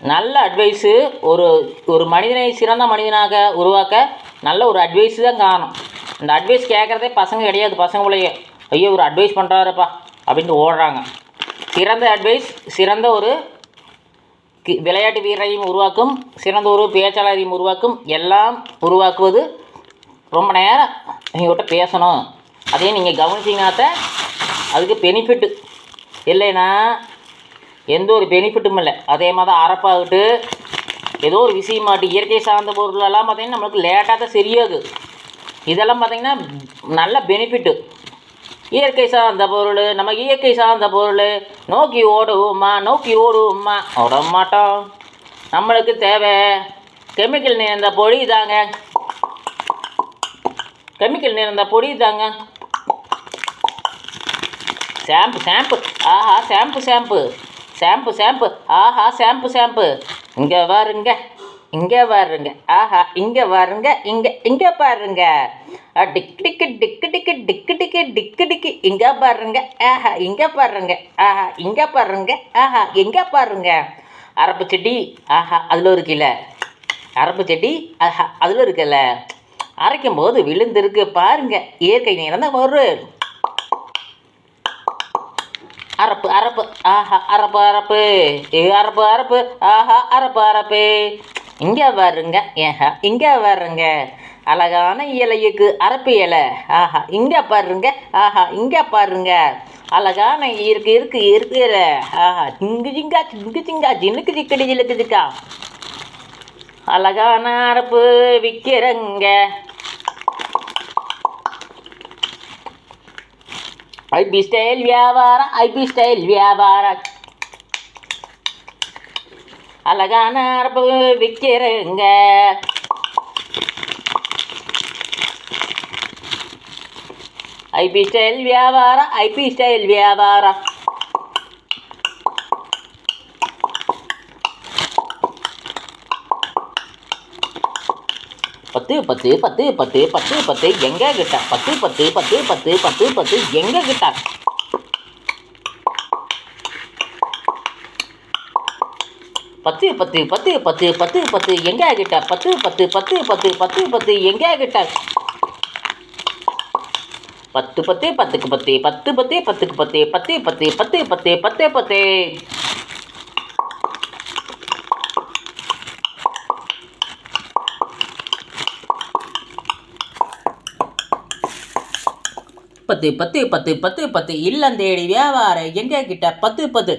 நல்ல அட்வைஸு ஒரு ஒரு மனிதனை சிறந்த மனிதனாக உருவாக்க நல்ல ஒரு அட்வைஸு தான் காணும் இந்த அட்வைஸ் கேட்குறதே பசங்க கிடையாது பசங்க ஐயோ ஒரு அட்வைஸ் பண்ணுறாருப்பா அப்படின்ட்டு ஓடுறாங்க. சிறந்த அட்வைஸ் சிறந்த ஒரு கி- விளையாட்டு வீரரையும் உருவாக்கும் சிறந்த ஒரு பேச்சாளரையும் உருவாக்கும் எல்லாம் உருவாக்குவது ரொம்ப நேரம் எங்கள்கிட்ட பேசணும். அதையும் நீங்கள் கவனிச்சிங்கனாத்த அதுக்கு பெனிஃபிட்டு இல்லைன்னா எந்த ஒரு பெனிஃபிட்டும் இல்லை. அதே மாதிரி தான் அறப்பாகட்டு ஏதோ ஒரு விஷயமாட்டு இயற்கை சார்ந்த பொருளெல்லாம் பார்த்திங்கன்னா நம்மளுக்கு லேட்டாக தான் சரியாகுது இதெல்லாம் பார்த்திங்கன்னா நல்ல பெனிஃபிட்டு இயற்கை சார்ந்த பொருள் நம்ம இயற்கை சார்ந்த பொருள் நோக்கி ஓடுவோம்மா நோக்கி ஓடுவோம்மா ஓட மாட்டோம். நம்மளுக்கு தேவை. கெமிக்கல் நிறைந்த பொடி தாங்க. கெமிக்கல் நிறைந்த பொடி தாங்க. ஷாம்பு ஷாம்பு ஆஹா ஷாம்பு ஷாம்பு ஷாம்பு ஷாம்பு ஆஹா ஷாம்பு ஷாம்பு இங்கே வாருங்க. இங்கே வாருங்க. ஆஹா இங்கே வாருங்க. இங்கே இங்கே பாருங்க. டிக்கு டிக்கு டிக்கு டிக்கு டிக்கு டிக்கு டிக்கு டிக்கு இங்கே பாருங்க. ஆஹா இங்கே பாருங்க. ஆஹா இங்கே பாருங்க. ஆஹா எங்கே பாருங்க. அரப்பு செடி. ஆஹா அதில் ஒரு கிலோ அரப்பு செடி. ஆஹா அதில் இருக்குல்ல அரைக்கும் போது விழுந்திருக்கு. பாருங்க. இயற்கை நேரம் தான் வரும். அரப்பு அரப்பு. ஆஹா அரப்பு அரப்பு. ஏ அரப்பு அரப்பு. ஆஹா அரப்பு அரப்பு. இங்கே வருங்க. ஏஹா இங்கே வருங்க. அழகான இலையுக்கு அரப்பு இலை. ஆஹா இங்கே பாருங்க. ஆஹா இங்கே பாருங்க. அழகான இருக்கு இருக்கு இருக்கிற ஆஹா திங்கு சிங்கா திங்கு சிங்கா ஜின்னுக்கு சிக்கடி ஜிலுக்கு சிக்கா அழகான அரப்பு விற்கிறங்க ஐபி ஸ்டைல் வியாபாரம் ஐபி ஸ்டைல் வியாபாரம். அழகான அரப்பு விற்கிறங்க ஐபி ஸ்டைல் வியாபாரம் ஐபி ஸ்டைல் வியாபாரம். பத்து பத்து பத்து பத்து பத்து பத்து எங்க கிட்ட பத்து பத்து பத்து பத்து பத்து பத்து எங்க கிட்ட பத்து பத்து பத்து பத்து பத்து பத்து எங்க கிட்ட பத்து பத்து பத்து பத்து பத்து பத்து எங்க கிட்ட பத்து பத்து பத்துக்கு பத்து பத்து பத்து பத்துக்கு பத்து பத்து பத்து பத்து பத்து பத்து பத்து பத்து பத்து பத்து பத்து பத்து இல்லந்தேடி வியாபாரம் எங்க கிட்ட பத்து பத்து.